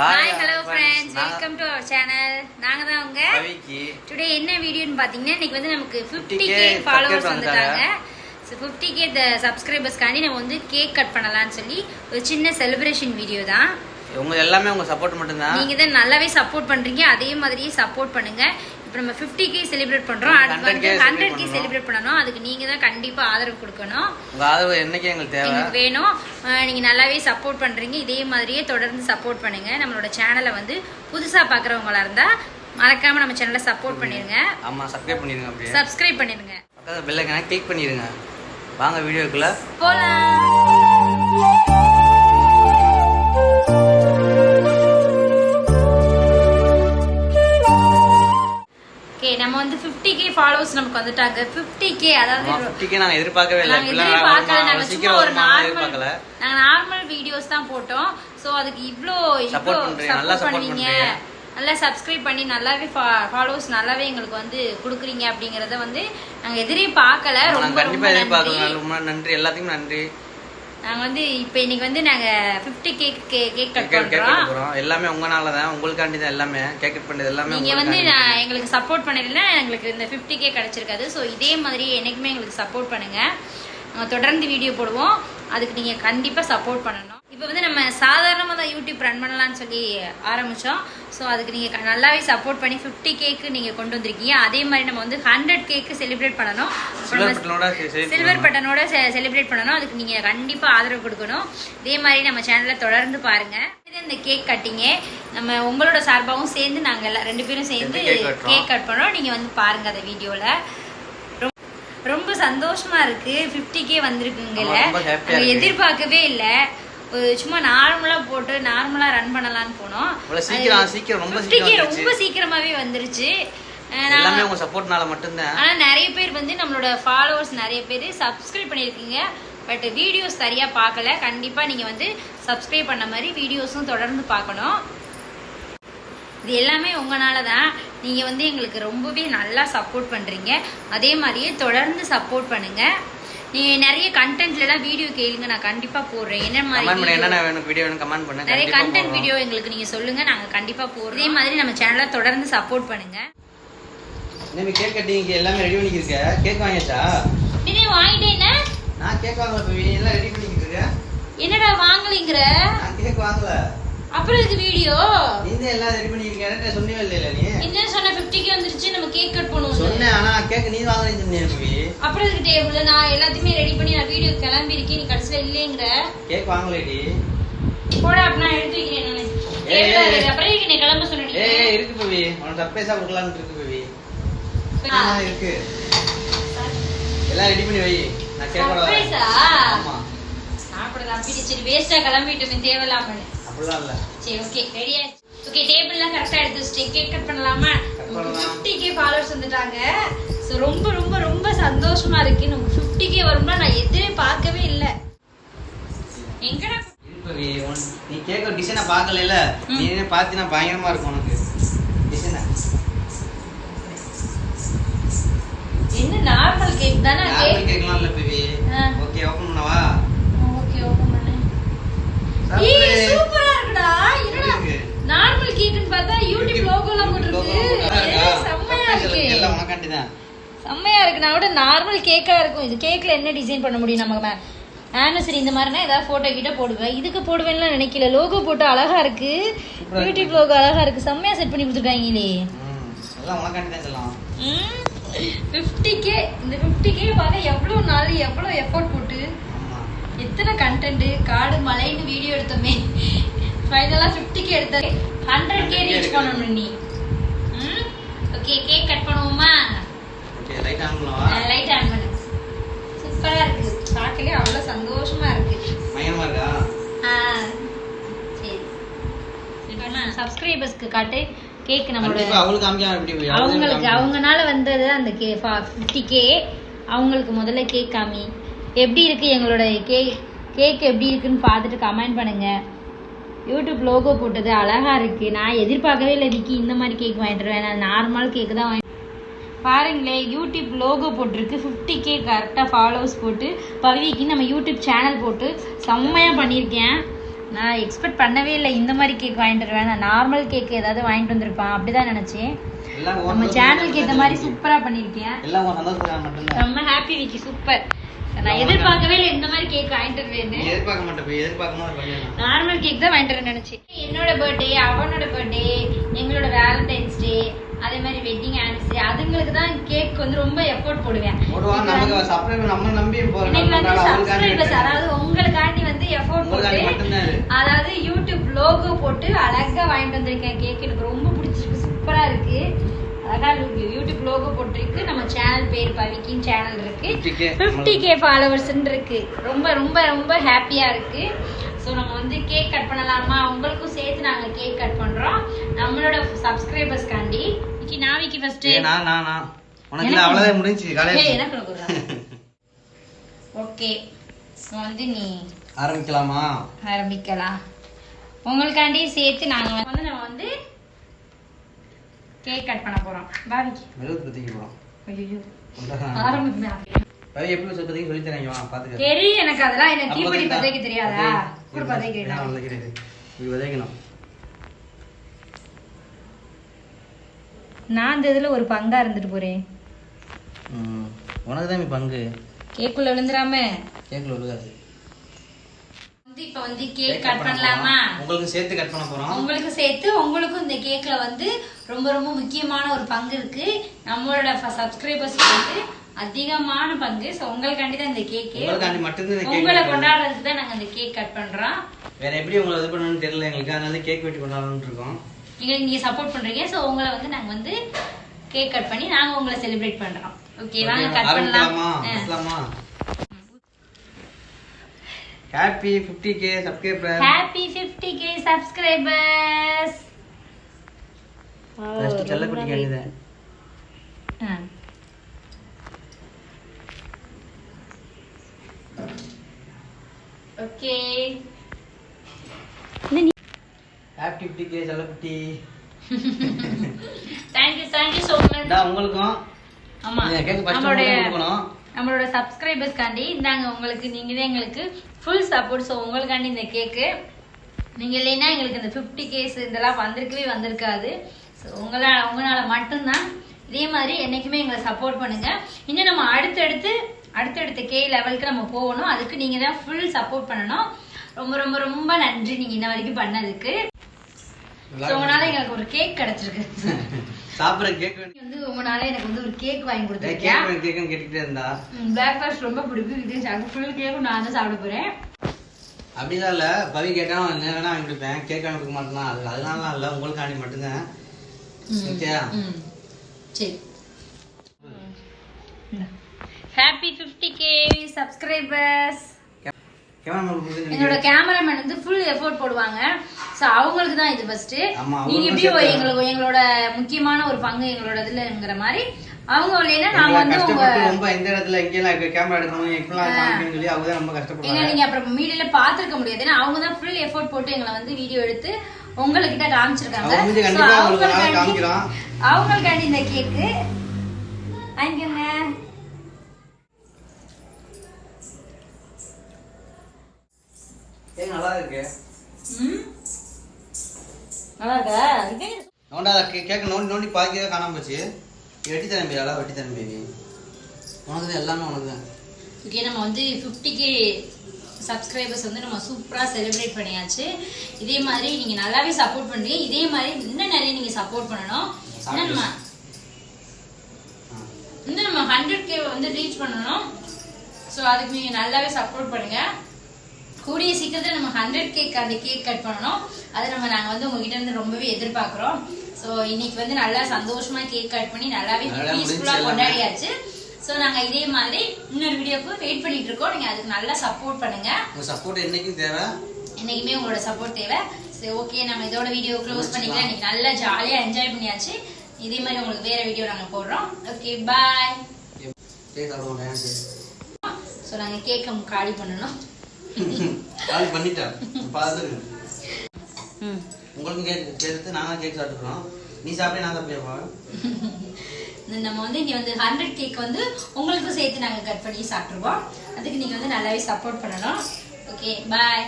Hi hello friends welcome to our channel நாங்க தான் உங்க டுடே என்ன வீடியோன்னு பாத்தீங்கன்னா இன்னைக்கு வந்து நமக்கு 50k 50K ஃபாலோவர்ஸ் வந்துட்டாங்க. ஸோ ஃபிஃப்டி கே சப்ஸ்கிரைபர்ஸ்க்காண்டி நம்ம வந்து கேக் கட் பண்ணலாம்னு சொல்லி ஒரு சின்ன செலிப்ரேஷன் வீடியோ தான். உங்க எல்லாமே உங்க சப்போர்ட் மட்டும்தான். நீங்க தான் நல்லாவே சப்போர்ட் பண்றீங்க. அதே மாதிரியே சப்போர்ட் பண்ணுங்க. இப்போ நம்ம 50k கே செலிப்ரேட் பண்றோம். அடுத்து 100K வந்து ஹண்ட்ரட் கே. செலிப்ரேட் பண்ணணும். அதுக்கு நீங்க தான் கண்டிப்பா ஆதரவு கொடுக்கணும். உங்க ஆதரவு என்னைக்கு எங்களுக்கு தேவை? எங்களுக்கு வேணும். நீங்க நல்லாவே சப்போர்ட் பண்றீங்க. இதே மாதிரியே தொடர்ந்து சப்போர்ட் பண்ணுங்க. நம்மளோட சேனலை வந்து புதுசா பாக்குறவங்களா இருந்தா மறக்காம நம்ம சேனலை சப்போர்ட் பண்ணிருங்க. ஆமா சப்ஸ்கிரைப் பண்ணிருங்க அப்படியே. சப்ஸ்கிரைப் பண்ணிருங்க. பக்கத்துல பெல் ஐக்கான கிளிக் பண்ணிருங்க. வாங்க வீடியோக்குள்ள. போலாம். 50k கே ஃபாலோவர்ஸ் நமக்கு வந்துட்டாங்க. 50k கே அதாவது நாங்க எதிர்பார்க்கவே இல்லை. எதிர்பார்க்கல. நாங்க சும்மா ஒரு நார்மல் நாங்க நார்மல் வீடியோஸ் தான் போட்டோம். சோ அதுக்கு நல்லா சப்போர்ட் பண்ணுவீங்க. நல்லா சப்ஸ்கிரைப் பண்ணி நல்லாவே ஃபாலோவர்ஸ் நல்லாவே எங்களுக்கு வந்து கொடுக்குறீங்க அப்படிங்கறத வந்து நாங்க எதிரே பார்க்கல. ரொம்ப ரொம்ப நன்றி. எல்லாத்துக்கும் நன்றி. நாங்க வந்து இப்போ இன்னைக்கு வந்து நாங்க 50k cake cake cut cake cake பண்றோம். போறோம். எல்லாமே உங்கனால தான் உங்களுக்காண்டி தான் எல்லாமே. கேக் கட் பண்ணது எல்லாமே நீங்க வந்து. நான் எங்களுக்கு சப்போர்ட் பண்ணலைன்னா எங்களுக்கு இந்த 50k கே கிடைச்சிருக்காது. ஸோ இதே மாதிரி என்னைக்குமே எங்களுக்கு சப்போர்ட் பண்ணுங்க. நம்ம தொடர்ந்து வீடியோ போடுவோம். அதுக்கு நீங்க கண்டிப்பா சப்போர்ட் பண்ணணும். இப்போ வந்து நம்ம சாதாரணமாக தான் யூடியூப் ரன் பண்ணலாம்னு சொல்லி ஆரம்பிச்சோம். ஸோ அதுக்கு நீங்க க- நல்லாவே சப்போர்ட் பண்ணி 50k கேக்கு நீங்க கொண்டு வந்திருக்கீங்க. அதே மாதிரி நம்ம வந்து ஹண்ட்ரட் கேக்கு செலிப்ரேட் பண்ணணும். சில்வர் பட்டனோட செலிப்ரேட் பண்ணணும். அதுக்கு நீங்க கண்டிப்பா ஆதரவு கொடுக்கணும். இதே மாதிரி நம்ம சேனலை தொடர்ந்து பாருங்க. இது இந்த கேக் கட்டிங்க நம்ம உங்களோட சார்பாகவும் சேர்ந்து நாங்க எல்லாம் ரெண்டு பேரும் சேர்ந்து. கேக் கட் பண்ணோம். நீங்க வந்து பாருங்க அந்த வீடியோல. ரொம்ப- ரொம்ப சந்தோஷமா இருக்கு. 50k K வந்திருக்குங்கல்ல. எதிர்பார்க்கவே இல்லை. சும்மா நார்மலா போட்டு நார்மலா ரன் பண்ணலாம்னு போனோம். சீக்கிரம் சீக்கிரம் ரொம்ப 50k சீக்கிரம் ரொம்ப. சீக்கிரமாவே வந்துருச்சு. எல்லாமே உங்க சப்போர்ட்னால மட்டும்தான். ஆனா நிறைய பேர் வந்து நம்மளோட ஃபாலோவர்ஸ் நிறைய பேர் சப்ஸ்கிரைப் பண்ணியிருக்கீங்க. பட் வீடியோஸ் சரியா பார்க்கல. கண்டிப்பா நீங்க வந்து சப்ஸ்கிரைப் பண்ண மாதிரி வீடியோஸும் தொடர்ந்து பார்க்கணும். இது எல்லாமே உங்களால தான் நீங்க வந்து எங்களுக்கு ரொம்பவே நல்லா சப்போர்ட் பண்றீங்க. அதே மாதிரியே தொடர்ந்து சப்போர்ட் பண்ணுங்க. நீங்க நிறைய கண்டென்ட்ல எல்லாம் வீடியோ கேளுங்க நான் கண்டிப்பா போடுறேன். என்ன கமெண்ட் பண்ணி மாதிரி என்னென்ன வேணும் வீடியோ வேணும் கமெண்ட் பண்ணு. நிறைய கண்டென்ட். வீடியோ எங்களுக்கு நீங்க சொல்லுங்க நாங்க கண்டிப்பா போடுறோம். இதே மாதிரி நம்ம சேனலை தொடர்ந்து சப்போர்ட் பண்ணுங்க. இனிமே கேக் கட்டிங் எல்லாமே ரெடி பண்ணிக்கிருக்க? கேக் வாங்கியாச்சா? நீ வாங்கிட்டேன்னா நான் கேக் வாங்கல இப்போ எல்லாம் ரெடி பண்ணிக்கிட்டு இருக்க. என்னடா வாங்கலைங்கிற? நான் கேக் வாங்கல. அப்புறம் இதுக்கு வீடியோ நீ எல்லாம் ரெடி பண்ணிருக்க சொன்னே இல்லைல நீ. என்ன சொன்ன 50k வந்துருச்சு நம்ம கேக் கட் பண்ணுவோம் சொன்னேன் ஆனா கேக் நீ வாங்கலன்னு சொன்னீங்க போய் அப்புறம் இதுக்கு டேபிள் நான் எல்லாத்தையுமே ரெடி பண்ணி நான் வீடியோ கிளம்பி இருக்கேன் நீ கடைசியில இல்லைங்கிற கேக் வாங்கலடி. போடா அப்ப நான் எடுத்து வைக்கிறேன் நானு இருக்கு. அப்புறம் நீ கிளம்ப சொன்னீங்க ஏய், இருக்கு பவி. உனக்கு சர்ப்ரைஸா கொடுக்கலாம்னு இருக்கு பவி. இருக்கு. எல்லாம் ரெடி பண்ணி வை. நான் கேக்கோட வரேன். சர்ப்ரைஸா ஆமா. நம்பிட்டு சரி வேஸ்டா கிளம்பிட்டோமே தேவையில்லாம அப்படிலாம் இல்ல. சரி ஓகே ரெடி ஆயிடுச்சு. ஓகே டேபிள்லாம் கரெக்டா எடுத்து வச்சுட்டு கேக் கட் பண்ணலாமா? பண்ணலாம். 50k ஃபாலோவர்ஸ் வந்துட்டாங்க. ஸோ ரொம்ப ரொம்ப ரொம்ப சந்தோஷமா இருக்கு. நமக்கு 50k வரும்னா நான் எதுவே பார்க்கவே இல்லை. எங்கடா? நீ கேக்க டிசைனை பார்க்கல நீ பார்த்தீனா பயங்கரமா இருக்கும் உனக்கு. டிசைனை என்ன நார்மல் கேக் தானே நார்மல் கேக் கேக்கலாம் இல்ல பவி ஆ. ஓகே ஓபன் பண்ணவா? ஓகே ஓபன் பண்ணு. ஏய் சூப்பரா இருக்குடா என்னடா இருக்கு. நார்மல் கேக்னு பார்த்தா யூடியூப் லோகோலாம் போட்டுருக்கு ஏய், செம்மையா இருக்கு எல்லாம் உனக்காண்டி தான் விட நார்மல் கேக்கா இருக்கும். இது கேக்ல என்ன டிசைன் பண்ண முடியும் நமக்கு ஆனிவர்சரி இந்த மாதிரினா ஏதாவது போட்டோ கிட்ட போடுவேன் இதுக்கு போடுவேன்லாம் நினைக்கல. லோகோ போட்டு அழகா இருக்கு. யூடியூப் லோகோ அழகா இருக்கு. செம்மையா செட் பண்ணி கொடுத்துருக்காங்களே ஃபிஃப்டி கே இந்த ஃபிஃப்டி கே பார்க்க எவ்வளோ நாள் எவ்வளோ எஃபோர்ட் போட்டு எத்தனை கண்டென்ட் காடு மலைன்னு வீடியோ எடுத்தோமே. ஃபைனலாக ஃபிஃப்டி கே எடுத்த ஹண்ட்ரட் கே ரீச் பண்ணணும் நீ. ஓகே கேக் கட் பண்ணுவோமா? லைட் ஆன் பண்ணவா லைட் ஆன் பண்ணு சூப்பரா இருக்கு. பார்க்கலே அவ்வளோ சந்தோஷமா இருக்கு. பயங்கரமா இருக்கா சரி. சப்ஸ்கிரைபர்ஸ்க்கு காட்டு கேக் நம்மளோட போய் அவங்களுக்கு அவங்கனால வந்தது அந்த கே ஃபிஃப்டி கே அவங்களுக்கு முதல்ல கேக் காமி. எப்படி இருக்கு எங்களோட கேக் கேக் எப்படி இருக்குன்னு பார்த்துட்டு கமெண்ட் பண்ணுங்க. யூடியூப் லோகோ போட்டது அழகா இருக்கு. நான் எதிர்பார்க்கவே இல்லை விக்கி இந்த மாதிரி கேக் வாங்கிட்டு நான் நார்மல் கேக் தான் வாங்கி பாருங்களேன் யூடியூப் லோகோ போட்டிருக்கு. ஃபிஃப்டி கே கரெக்டாக ஃபாலோவர்ஸ் போட்டு பவிக்கு நம்ம யூடியூப் சேனல் போட்டு செம்மையாக பண்ணியிருக்கேன். நான் எக்ஸ்பெக்ட் பண்ணவே இல்லை இந்த மாதிரி கேக் வாங்கிட்டு வருவேன். நான் நார்மல் கேக் ஏதாவது வாங்கிட்டு வந்திருப்பான். அப்படிதான் நினைச்சேன். நம்ம சேனலுக்கு ஏத்த மாதிரி மட்டும்தான் சூப்பரா பண்ணிருக்கேன் எல்லாம் உன் சந்தோஷத்துக்காக மட்டும்தான். ரொம்ப ஹாப்பி விக்கி சூப்பர் நான் எதிர்பார்க்கவே இல்லை இந்த மாதிரி கேக் வாங்கிட்டு வருவேன்னு. எதிர்பார்க்க நார்மல் கேக் தான் வாங்கிட்டு வரேன்னு நினைச்சேன். என்னோட பர்த்டே அவனோட பர்த்டே எங்களோட வேலண்டைன்ஸ் டே அதுங்களுக்கு தான் கேக் வந்து ரொம்ப எஃபோர்ட் போடுவேன். இன்னைக்கு வந்து சப்ஸ்கிரைபர்ஸ் அதாவது உங்களுக்காண்டி வந்து எஃபோர்ட் போட்டு. அதாவது யூடியூப் லோகோ போட்டு அழகா வாங்கிட்டு வந்திருக்கேன் கேக் எனக்கு ரொம்ப பிடிச்சிருக்கு சூப்பரா இருக்கு. அழகா யூடியூப் லோகோ போட்டிருக்கு. நம்ம சேனல் பேர் பவிக்கின் சேனல் இருக்கு. 50K. ஃபிஃப்டி கே ஃபாலோவர்ஸ் இருக்கு. ரொம்ப ரொம்ப ரொம்ப ஹாப்பியா இருக்கு. ஸோ நம்ம வந்து கேக் கட் பண்ணலாமா? உங்களுக்கும் சேர்த்து நாங்க கேக் கட் பண்றோம். நம்மளோட சப்ஸ்கிரைபர்ஸ்க்காண்டி இன்னைக்கு நாவிக்கு ஃபர்ஸ்ட் ஏய், நான் நான் நான். உனக்கு எனக்கு- இல்ல, அவ்வளவுதான் முடிஞ்சுச்சு ஏய், காலையில எனக்கு ஓகே. வந்து நீ ஆரம்பிக்கலாமா? ஆரம்பிக்கலாம் உங்களுக்காண்டி சேர்த்து நாங்க வந்து நம்ம வந்து கேக் கட் பண்ண போறோம். பாவிக்கு மெழுகு பத்திக்கு போறோம் ஐயோ. ஆரம்பிக்கலாம் ரவி எப்படி வச்சு பத்திக்கு சொல்லி தரேன் வா பாத்துக்க. தெரியும் எனக்கு அதெல்லாம். அப்போதைக்கு தான். பதைக்க தெரியாதா? கூட இது பதைக்கிறேன் நான் வதைக்கிறேன். இது வதைக்கணும் நான் இந்த இதுல ஒரு பங்கா இருந்துட்டு போறேன். உனக்கு தான் பங்கு. கேக்குள்ள விழுந்துராம கேக்ல விழுகாது. வந்து இப்ப வந்து கேக் கட் பண்ணலாமா? உங்களுக்கு சேர்த்து கட் பண்ண போறோம். உங்களுக்கு சேர்த்து உங்களுக்கும் இந்த கேக்ல வந்து ரொம்ப ரொம்ப முக்கியமான ஒரு பங்கு இருக்கு. நம்மளோட சப்ஸ்கிரைபர்ஸ் வந்து அதிகமான பங்கு. ஸோ உங்களுக்காண்டி தான் இந்த கேக் உங்களை. கொண்டாடுறதுக்கு தான் நாங்க இந்த கேக் கட் பண்றோம். வேற எப்படி உங்களை இது பண்ணணும்னு தெரியல எங்களுக்கு. அதனால கேக் வெட்டி கொண்டாடணும்னு இருக்கோம். நீங்க நீங்க சப்போர்ட் பண்றீங்க. ஸோ உங்களை வந்து நாங்க வந்து கேக் கட் பண்ணி நாங்க உங்களை செலிப்ரேட் பண்றோம். ஓகே வாங்க கட் பண்ணலாம். Happy 50k K subscriber happy 50k K subscribers first செல்லக்குட்டி கேக்குது ஓகே ஹாப்பி 50k கே செல்லக்குட்டி thank you thank you so much டா உங்களுக்கும். ஆமா. நம்மளுடைய நம்மளோட சப்ஸ்கிரைபர்ஸ்க்காண்டி இந்தாங்க உங்களுக்கு நீங்க தான் எங்களுக்கு ஃபுல் சப்போர்ட் ஸோ உங்களுக்காண்டி இந்த கேக்கு நீங்க இல்லைன்னா எங்களுக்கு இந்த ஃபிஃப்டி கேஸ் இதெல்லாம் வந்திருக்கவே வந்திருக்காது. ஸோ உங்களால் உங்களால மட்டும்தான் இதே மாதிரி என்னைக்குமே எங்களை சப்போர்ட் பண்ணுங்க. இன்னும் நம்ம அடுத்தடுத்து அடுத்தடுத்த கே லெவலுக்கு நம்ம போகணும். அதுக்கு நீங்க தான் ஃபுல் சப்போர்ட் பண்ணணும். ரொம்ப ரொம்ப ரொம்ப நன்றி நீங்க இன்ன வரைக்கும் பண்ணதுக்கு. ஸோ உங்களால எங்களுக்கு ஒரு கேக் கிடைச்சிருக்கு. சாப்பிடுற கேக் வந்து உங்களால எனக்கு வந்து ஒரு கேக் வாங்கி கொடுத்துருக்கியா? கேக் கேக்குன்னு கேட்டுக்கிட்டே இருந்தா? பிளாக் ஃபாரஸ்ட் ரொம்ப பிடிக்கும். இது ஃபுல் கேக்கும் நான் தான் சாப்பிட போறேன். அப்படிலாம் இல்ல. பவி கேட்டா என்ன வேணா வாங்கி கொடுப்பேன். கேக் வாங்கி கொடுக்க மாட்டேனா அது இல்ல. உங்களுக்காண்டி மட்டும்தான். ஓகேயா? சரி. ஹாப்பி ஃபிஃப்டி கே சப்ஸ்கிரைபர்ஸ் எங்களோட கேமராமேன் வந்து ஃபுல் எஃபோர்ட் போடுவாங்க. ஸோ அவங்களுக்கு தான் இது ஃபர்ஸ்ட் நீங்க எப்படி எங்களுக்கு எங்களோட முக்கியமான ஒரு பங்கு எங்களோட இதுலங்கிற மாதிரி அவங்க இல்லைன்னா நாங்க வந்து உங்க ரொம்ப எந்த இடத்துல எங்கெல்லாம் கேமரா எடுக்கணும் எப்படிலாம் காமிக்கணும்னு சொல்லி அவங்க ரொம்ப ஏங்க கஷ்டப்படுறாங்க நீங்க அப்புறம் மீடியால பாத்துருக்க முடியாது. ஏன்னா அவங்க தான் ஃபுல் எஃபோர்ட் போட்டு எங்களை வந்து வீடியோ எடுத்து உங்ககிட்ட காமிச்சிருக்காங்க. அவங்களுக்காண்டி- இந்த கேக்கு கேக் நல்லா இருக்கு. ம்? நல்லா இருக்கா இதே நோண்டா நோண்டி நோண்டி பாதிக்கவே காணாம போச்சு. வெட்டி தரேன் அழகா வெட்டி தரேன் பேபி உனக்கு தான் எல்லாமே உனக்கு தான் ஓகே நம்ம வந்து 50k கே சப்ஸ்கிரைபர்ஸ் வந்து நம்ம சூப்பராக செலிப்ரேட் பண்ணியாச்சு. இதே மாதிரி நீங்கள் நல்லாவே சப்போர்ட் பண்ணுறீங்க இதே மாதிரி இன்னும் நிறைய நீங்கள் சப்போர்ட் பண்ணணும். இன்னும் நம்ம இன்னும் நம்ம ஹண்ட்ரட் கே வந்து ரீச் பண்ணணும். ஸோ அதுக்கு நீங்கள் நல்லாவே சப்போர்ட் பண்ணுங்க. கூடிய சீக்கிரத்தில் நம்ம ஹண்ட்ரட் கேக் அந்த கேக் கட் பண்ணணும். அதை நம்ம நாங்கள் வந்து உங்ககிட்ட இருந்து ரொம்பவே எதிர்பார்க்குறோம். ஸோ இன்னைக்கு வந்து நல்லா சந்தோஷமா கேக் கட் பண்ணி நல்லாவே பீஸ்ஃபுல்லாக. கொண்டாடியாச்சு. ஸோ நாங்கள் இதே மாதிரி இன்னொரு வீடியோக்கு வெயிட் பண்ணிட்டு இருக்கோம். நீங்கள் அதுக்கு நல்லா சப்போர்ட் பண்ணுங்க. உங்க சப்போர்ட் என்னைக்கும் தேவை? என்னைக்குமே உங்களோட சப்போர்ட் தேவை. சரி ஓகே நம்ம இதோட வீடியோ க்ளோஸ் பண்ணிக்கலாம். இன்னைக்கு நல்லா ஜாலியாக என்ஜாய் பண்ணியாச்சு. இதே மாதிரி உங்களுக்கு வேற வீடியோ நாங்கள் போடுறோம். ஓகே பாய் ஸோ நாங்கள் கேக்கை காலி பண்ணணும். காலி பண்ணிட்டேன். பார்த்துருக்கு ம். உங்களுக்கும் கேக் சேர்த்து நாங்களும் கேக் சாப்பிட்டுக்கிறோம். நீ சாப்பிட்டு நான் சாப்பிடுவா நம்ம வந்து இங்க வந்து ஹண்ட்ரட் கேக் வந்து உங்களுக்கும் சேர்த்து நாங்கள் கட் பண்ணி சாப்பிட்ருவோம் அதுக்கு நீங்கள் வந்து நல்லாவே சப்போர்ட் பண்ணணும். Okay bye